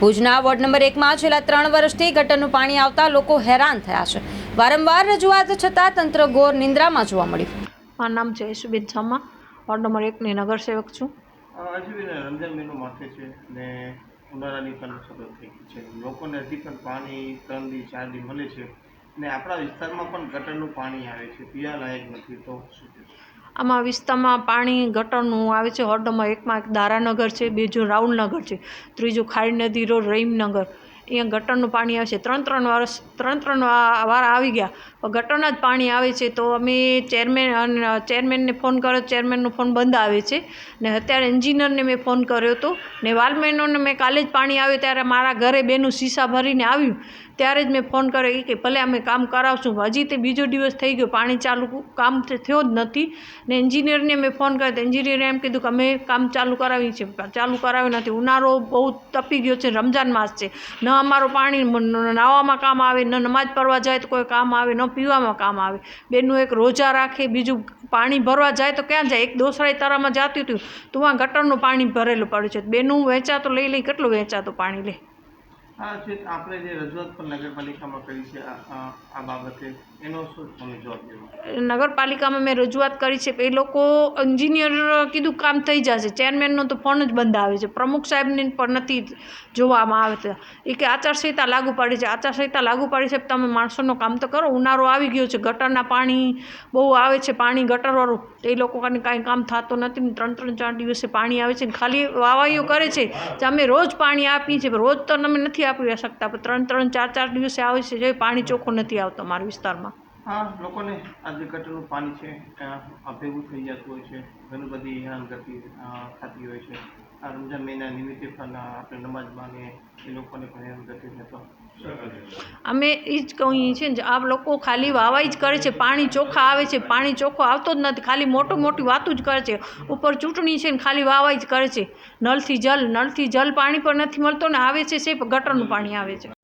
ભુજના ward number એકમાં છેલ્લા ત્રણ વર્ષથી ગટરનું પાણી આવતા લોકો હેરાન થયા છે. વારંવાર રજૂઆત છતાં તંત્ર ઘોર નિંદ્રામાં જોવા મળ્યું. મારું નામ છે યશુબેન છામા વોર્ડ નંબર એકની નગરસેવક છું. રમજાન મહિનો માથે છે ને ઉનાળાની પણ શરૂ થઈ ગઈ છે. લોકોને હજી પણ પાણી ત્રણ દી ચાર દી મળે છે. ને આપણા વિસ્તારમાં પણ ગટરનું પાણી આવે છે. પીવા લાયક નથી તો શું? આમાં વિસ્તારમાં પાણી ગટરનું આવે છે. વોર્ડ એકમાં એક દારાનગર છે, બીજું રાઉલનગર છે, ત્રીજું ખારી નદી રોડ રહીમનગર. અહીંયા ગટરનું પાણી આવે છે. ત્રણ ત્રણ વર્ષ, ત્રણ ત્રણ વાર આવી ગયા. ગટરના જ પાણી આવે છે તો અમે ચેરમેન અને ચેરમેનને ફોન કર્યો. ચેરમેનનો ફોન બંધ આવે છે. ને અત્યારે એન્જિનિયરને મેં ફોન કર્યો હતો. ને વાલમેનોને મેં કાલે જ પાણી આવ્યું ત્યારે મારા ઘરે બેનું શીશા ભરીને આવ્યું. ત્યારે જ મેં ફોન કર્યો કે ભલે અમે કામ કરાવશું, હજી તે બીજો દિવસ થઈ ગયો, પાણી ચાલુ કામ થયો જ નથી. ને એન્જિનિયરને મેં ફોન કર્યો તો એન્જિનિયરે એમ કીધું કે અમે કામ ચાલુ કરાવી છે ચાલુ કરાવ્યું નથી. ઉનાળો બહુ તપી ગયો છે રમજાન માસ છે. ન અમારું પાણી નાવામાં કામ આવે, ન નમાજ પડવા જાય તો કોઈ કામ આવે, ન પીવામાં કામ આવે. બેનું એક રોજા રાખે, બીજું પાણી ભરવા જાય તો ક્યાં જાય? એક દોસરાય તરામાં જાતું હતું. તો આ ગટરનું પાણી ભરેલું પડ્યું છે. બેનું વેચાતો લઈ લઈ, કેટલું વેચાતું પાણી લે? આ છે આપણે જે રજૂઆત પણ નગરપાલિકામાં કરી છે, આ બાબતે એનો શું તમે જવાબ દેવો નગરપાલિકામાં મેં રજૂઆત કરી છે, એ લોકો એન્જિનિયર કીધું કામ થઈ જશે, ચેરમેનનો તો ફોન જ બંધ આવે છે, પ્રમુખ સાહેબને પણ નથી જોવામાં આવે છે એ કે આચારસંહિતા લાગુ પાડી છે, આચારસંહિતા લાગુ પાડી છે, તમે માણસોનું કામ તો કરો, ઉનાળો આવી ગયો છે, ગટરના પાણી બહુ આવે છે, પાણી ગટરવાળું. એ લોકો કાંઈ કાંઈ કામ થતું નથી ત્રણ ત્રણ, ચાર દિવસે પાણી આવે છે ખાલી વાવાઈઓ કરે છે અમે રોજ પાણી આપીએ છીએ, રોજ તો અમે નથી આપી શકતા. પણ ત્રણ ત્રણ ચાર ચાર દિવસે આવે છે જે પાણી ચોખ્ખું નથી આવતો મારા વિસ્તારમાં. હા લોકોને આ જે ગટરનું પાણી છે ભેગું થઈ જતું હોય છે ઘણી બધી હેરાનગતિ થતી હોય છે. આ રમજાન મહિના નિમિત્તે પણ આપણે નમાજમાં ને એ લોકોને પણ હેરાનગતિ થતો અમે એ જ કહીએ છીએ ને, આ લોકો ખાલી વાવાઈ જ કરે છે, પાણી ચોખ્ખા આવે છે, પાણી ચોખ્ખો આવતો જ નથી, ખાલી મોટું મોટી વાતું જ કરે છે, ઉપર ચૂંટણી છે ને, ખાલી વાવાઈ જ કરે છે. નળથી જલ નળથી જલ પાણી પણ નથી મળતો ને, આવે છે છે ગટરનું પાણી આવે છે.